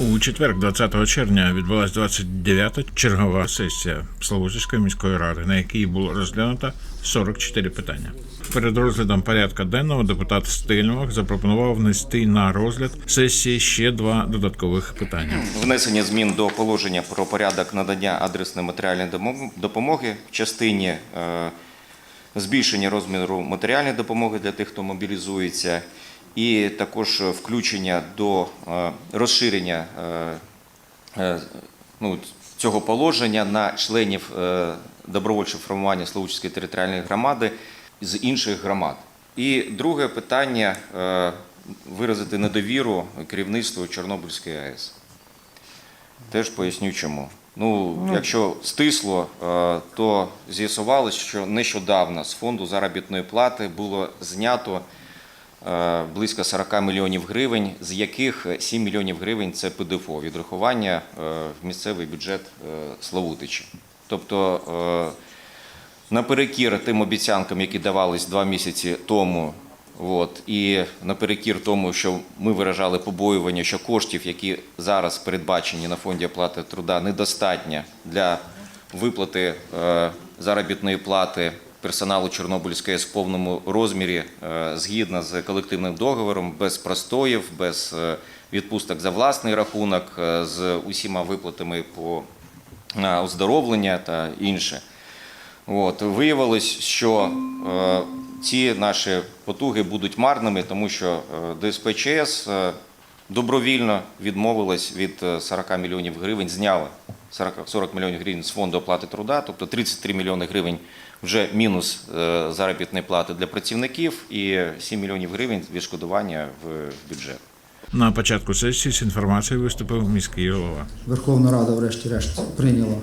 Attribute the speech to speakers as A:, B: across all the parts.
A: У четвер, 20 червня, відбулася 29-та чергова сесія Славутської міської ради, на якій було розглянуто 44 питання. Перед розглядом порядка денного депутат Стельмах запропонував внести на розгляд сесії ще два додаткових питання.
B: Внесення змін до положення про порядок надання адресної матеріальної допомоги в частині е, збільшення розміру матеріальної допомоги для тих, хто мобілізується, і також включення до е, розширення е, е, ну, цього положення на членів добровольчого формування Словучської територіальної громади з інших громад. І друге питання виразити недовіру керівництву Чорнобильської АЕС. Теж поясню чому. Ну, якщо стисло, то з'ясувалось, що нещодавно з фонду заробітної плати було знято близько 40 мільйонів гривень, з яких 7 мільйонів гривень це ПДФО, відрахування е, в місцевий бюджет е, Славутичі. Тобто, е, наперекір тим обіцянкам, які давались два місяці тому, от, і наперекір тому, що ми виражали побоювання, що коштів, які зараз передбачені на фонді оплати труда, недостатньо для виплати е, заробітної плати персоналу Чорнобильської в повному розмірі, е, згідно з колективним договором, без простоїв, без е, відпусток за власний рахунок, е, з усіма виплатами по оздоровлення та інше. От, виявилось, що ці наші потуги будуть марними, тому що ДСПЧС добровільно відмовилась від е, 40 мільйонів гривень, зняла 40, 40 мільйонів гривень з фонду оплати труда, тобто 33 мільйони гривень вже мінус е, заробітної плати для працівників і 7 мільйонів гривень відшкодування в бюджет.
A: На початку сесії з інформацією виступив міський голова.
C: Верховна Рада, врешті-решт, прийняла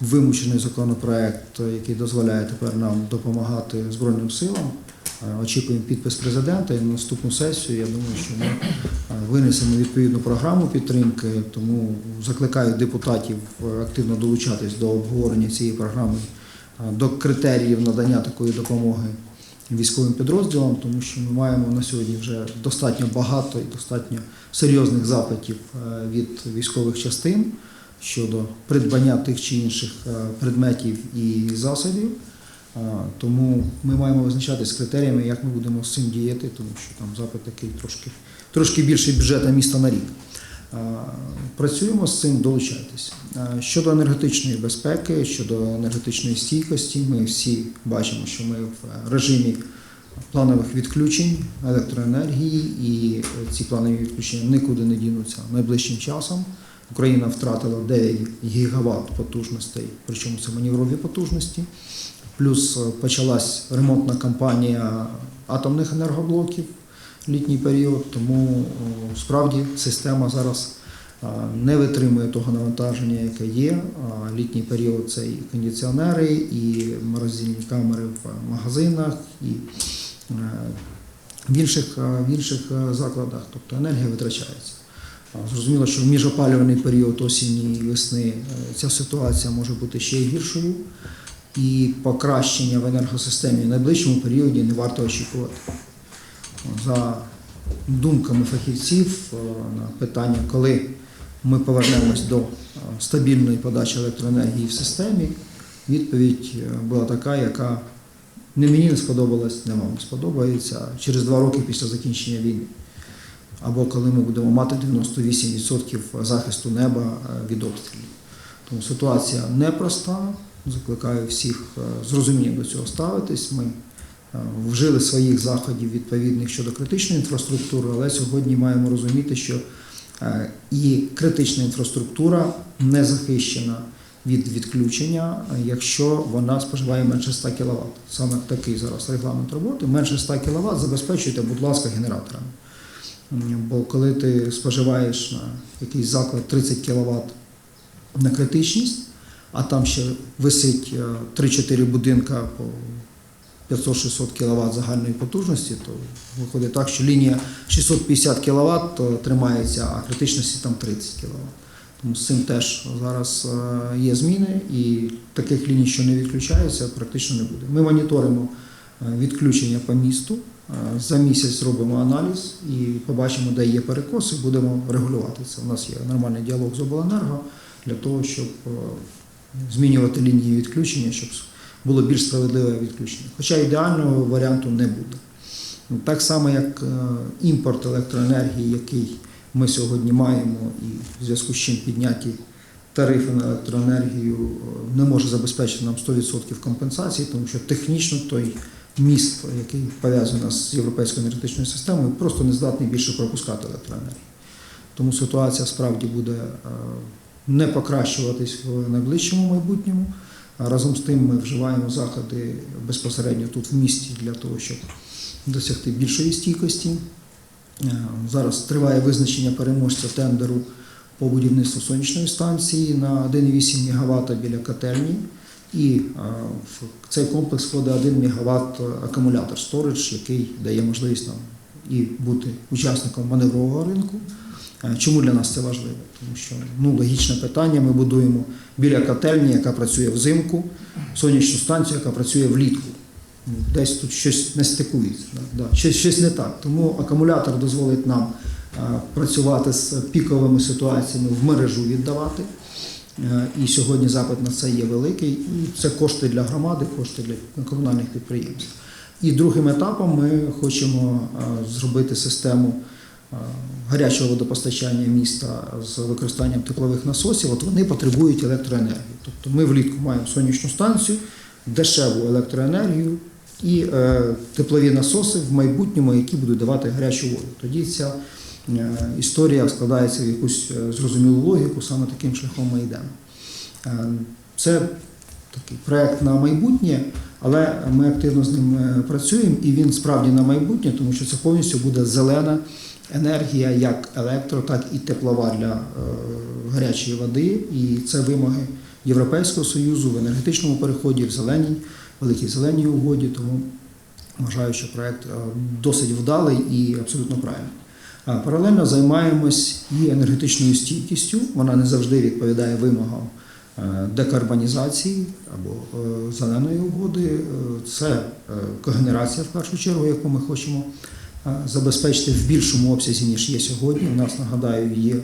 C: вимучений законопроект, який дозволяє тепер нам допомагати Збройним силам. Е, Очікуємо підпис президента і на наступну сесію. Я думаю, що ми е, винесемо відповідну програму підтримки. Тому закликаю депутатів активно долучатись до обговорення цієї програми, до критеріїв надання такої допомоги військовим підрозділам, тому що ми маємо на сьогодні вже достатньо багато і достатньо серйозних запитів е, від військових частин щодо придбання тих чи інших е, предметів і засобів. Е, Тому ми маємо визначатися критеріями, як ми будемо з цим діяти, тому що там запит такий трошки, трошки більший бюджету міста на рік. Працюємо з цим, долучайтесь. Е, Щодо енергетичної безпеки, щодо енергетичної стійкості, ми всі бачимо, що ми в режимі планових відключень електроенергії, і ці планові відключення нікуди не дінуться найближчим часом. Україна втратила 9 гігават потужностей, причому це маневрові потужності. Плюс е, почалась ремонтна кампанія атомних енергоблоків літній період, тому справді система зараз не витримує того навантаження, яке є. Літній період це і кондиціонери, і морозильні камери в магазинах, і е, в інших, е, в інших е, закладах, тобто енергія витрачається. Зрозуміло, що в міжопалювальний період осені і весни е, ця ситуація може бути ще гіршою, і покращення в енергосистемі в найближчому періоді не варто очікувати. За думками фахівців е, на питання, коли ми повернемось до е, стабільної подачі електроенергії в системі, відповідь е, була така, яка не мені не сподобалась, не вам сподобається через два роки після закінчення війни. Або коли ми будемо мати 98% захисту неба від обстрілів. Тому ситуація непроста. Закликаю всіх з розумінням до цього ставитись. Ми вжили своїх заходів відповідних щодо критичної інфраструктури, але сьогодні маємо розуміти, що е, і критична інфраструктура не захищена від відключення, е, якщо вона споживає менше 100 кВт. Саме такий зараз регламент роботи. Менше 100 кВт забезпечуйте, будь ласка, генераторами. Бо коли ти споживаєш на якийсь заклад 30 кВт на критичність, а там ще висить е, 3-4 будинка по 500-600 кВт загальної потужності, то виходить так, що лінія 650 кВт то тримається, а критичності там 30 кВт. Тому з цим теж зараз е, є зміни, і таких ліній, що не відключаються, практично не буде. Ми моніторимо е, відключення по місту Е, За місяць зробимо аналіз і побачимо, де є перекоси, будемо регулювати це. У нас є нормальний діалог з обленерго для того, щоб змінювати лінії відключення, щоб було більш справедливе відключення. Хоча ідеального варіанту не буде. Ну, Так само, як е, імпорт електроенергії, який ми сьогодні маємо, і в зв'язку з чим підняті тарифи на електроенергію е, не може забезпечити нам 100% компенсації, тому що технічно той міст, який пов'язаний з європейською енергетичною системою, просто не здатний більше пропускати електроенергію. Тому ситуація справді буде е, не покращуватись в найближчому майбутньому. Разом з тим ми вживаємо заходи безпосередньо тут в місті для того, щоб досягти більшої стійкості. Е, Зараз триває визначення переможця тендеру по будівництву сонячної станції на 1,8 МВт біля котельні. І е, в цей комплекс входить 1 МВт акумулятор Storage, який дає можливість нам і бути учасником маневрового ринку. Е, Чому для нас це важливо? Тому що ну, логічне питання: ми будуємо біля котельні, яка працює взимку, сонячну станцію, яка працює влітку. Ну, Десь тут щось не стикується, да, щось, щось не так. Тому акумулятор дозволить нам е, працювати з піковими ситуаціями в мережу віддавати. Е, І сьогодні запит на це є великий. І це кошти для громади, кошти для комунальних підприємств. І другим етапом ми хочемо е, зробити систему е, гарячого водопостачання міста з використанням теплових насосів. От вони потребують електроенергії. Тобто ми влітку маємо сонячну станцію, дешеву електроенергію і е, теплові насоси в майбутньому, які будуть давати гарячу воду. Тоді ця історія складається в якусь зрозумілу логіку, саме таким шляхом ми йдемо. Це такий проект на майбутнє, але ми активно з ним е, працюємо, і він справді на майбутнє, тому що це повністю буде зелена енергія, як електро, так і теплова для е, гарячої води. І це вимоги Європейського Союзу в енергетичному переході, в зеленій, великій зеленій угоді. Тому вважаю, що проект е, досить вдалий і абсолютно правильний. Паралельно займаємось і енергетичною стійкістю. Вона не завжди відповідає вимогам декарбонізації або е, зеленої угоди. Е, Це е, когенерація в першу чергу, яку ми хочемо е, забезпечити в більшому обсязі, ніж є сьогодні. У нас, нагадаю, є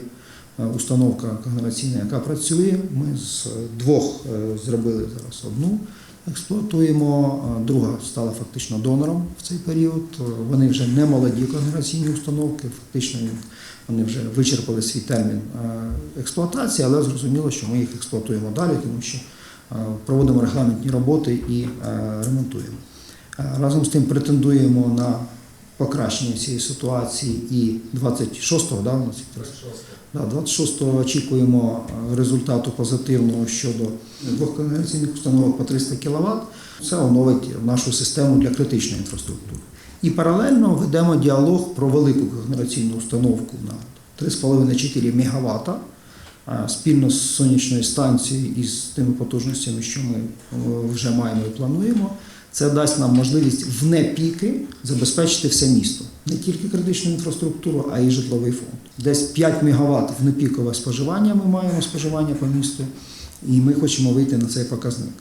C: е, установка когенераційна, яка працює. Ми з двох е, зробили зараз одну. Експлуатуємо, друга стала фактично донором в цей період. Е, Вони вже не молоді когенераційні установки, фактично вони вже вичерпали свій термін е, експлуатації, але зрозуміло, що ми їх експлуатуємо далі, тому що е, проводимо регламентні роботи і е, ремонтуємо. Е, Разом з тим претендуємо на покращення цієї ситуації і 26-го, да, у нас якраз? Да, 26-го очікуємо е, результату позитивного щодо двох когенераційних установок по 300 кВт. Це оновить нашу систему для критичної інфраструктури. І паралельно ведемо діалог про велику когенераційну установку на 3,5-4 МВт е, спільно з сонячною станцією і з тими потужностями, що ми е, вже маємо і плануємо. Це дасть нам можливість в непіки забезпечити все місто, не тільки критичну інфраструктуру, а й житловий фонд. Десь 5 МВт в непікове споживання ми маємо споживання по місту, і ми хочемо вийти на цей показник.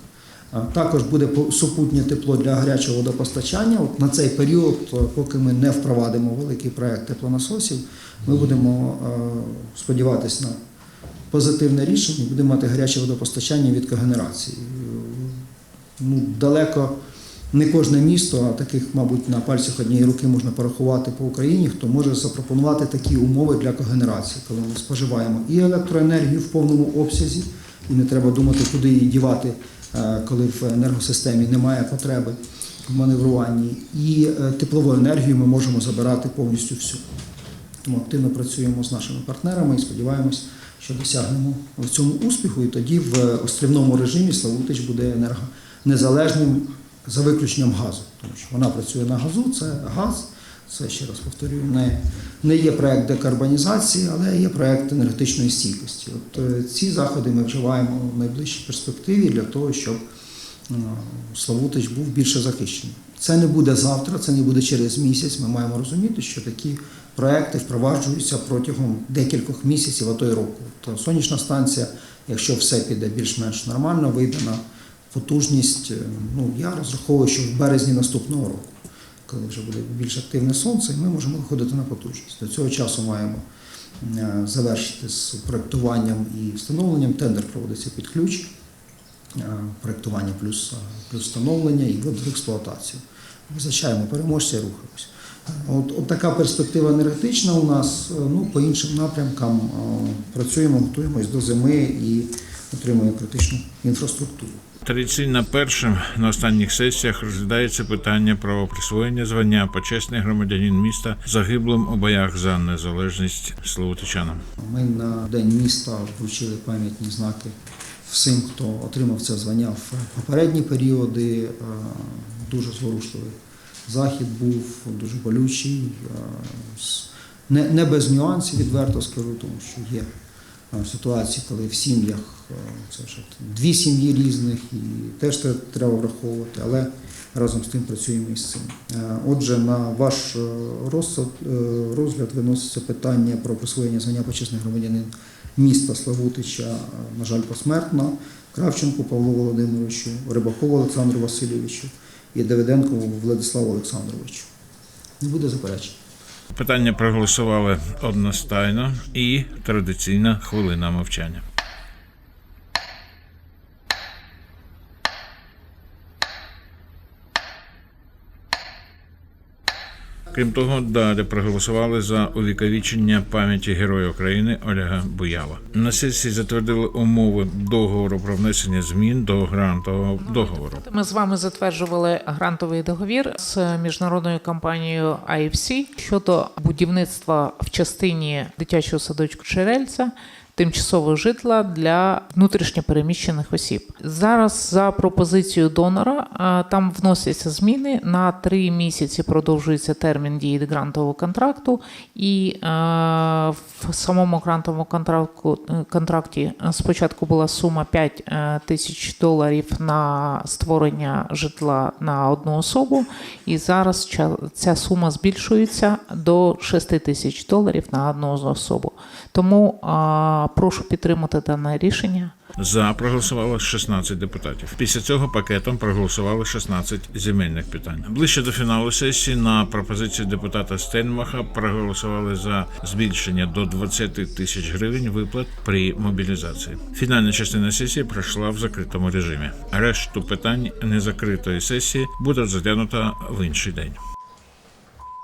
C: Також буде супутнє тепло для гарячого водопостачання. От на цей період, е, поки ми не впровадимо великий проект теплонасосів, ми будемо е, сподіватися на позитивне рішення, будемо мати гаряче водопостачання від когенерації. Е, Ну, далеко не кожне місто, а таких, мабуть, на пальцях однієї руки можна порахувати по Україні, хто може запропонувати такі умови для когенерації, коли ми споживаємо і електроенергію в повному обсязі, і не треба думати, куди її дівати, е, коли в енергосистемі немає потреби в маневруванні. І е, теплову енергію ми можемо забирати повністю всю. Тому активно працюємо з нашими партнерами і сподіваємось, що досягнемо в цьому успіху. І тоді в острівному режимі Славутич буде енергонезалежним за виключенням газу. Тому що вона працює на газу, це газ. Це ще раз повторюю, не, не є проект декарбонізації, але є проект енергетичної стійкості. От е, ці заходи ми вживаємо в найближчій перспективі для того, щоб е, Славутич був більше захищений. Це не буде завтра, це не буде через місяць. Ми маємо розуміти, що такі проекти впроваджуються протягом декількох місяців, а то й року. То сонячна станція, якщо все піде більш-менш нормально, вийде на потужність. е, Ну я розраховую, що в березні наступного року. коли вже буде більш активне сонце, і ми можемо виходити на потужність. До цього часу маємо е, завершити з проектуванням і встановленням. Тендер проводиться під ключ, е, проектування плюс, плюс встановлення і ввод в експлуатацію. Визначаємо переможця і рухаємось. От, от така перспектива енергетична у нас. Ну, по іншим напрямкам працюємо, готуємось до зими і отримуємо критичну інфраструктуру.
A: Традиційно першим на останніх сесіях розглядається питання про присвоєння звання почесний громадянин міста загиблим у боях за незалежність Словотичанам.
C: Ми на День міста вручили пам'ятні знаки всім, хто отримав це звання в попередні періоди. Е, Дуже зворушливий захід був, дуже болючий, е, не, без нюансів, відверто скажу, тому що є ситуації, коли в сім'ях е, це вже дві сім'ї різних, і теж це треба враховувати, але разом з тим працюємо із цим. Е, Отже, на ваш е, е, розгляд виноситься питання про присвоєння звання почесний громадянин міста Славутича, е, на жаль, посмертно, Кравченку Павлу Володимировичу, Рибакову Олександру Васильовичу і Давиденку Владиславу Олександровичу. Не буде заперечень.
A: Питання проголосували одностайно і традиційна хвилина мовчання. Крім того, далі проголосували за увіковічення пам'яті Героя України Олега Буяла. На сесії затвердили умови договору про внесення змін до грантового договору.
D: Ми з вами затверджували грантовий договір з міжнародною компанією IFC щодо будівництва в частині дитячого садочку Черельця. Тимчасового житла для внутрішньопереміщених осіб зараз за пропозицією донора там вносяться зміни на три місяці. Продовжується термін дії грантового контракту, і е, в самому грантовому контракту е, контракті е, спочатку була сума 5 е, тисяч доларів на створення житла на одну особу, і зараз ця сума збільшується до 6 тисяч доларів на одну особу. Тому прошу підтримати дане рішення.
A: За проголосувало 16 депутатів. Після цього пакетом проголосували 16 земельних питань. Ближче до фіналу сесії на пропозицію депутата Стенмаха проголосували за збільшення до 20 тисяч гривень виплат при мобілізації. Фінальна частина сесії пройшла в закритому режимі. Решту питань незакритої сесії буде розглянуто в інший день.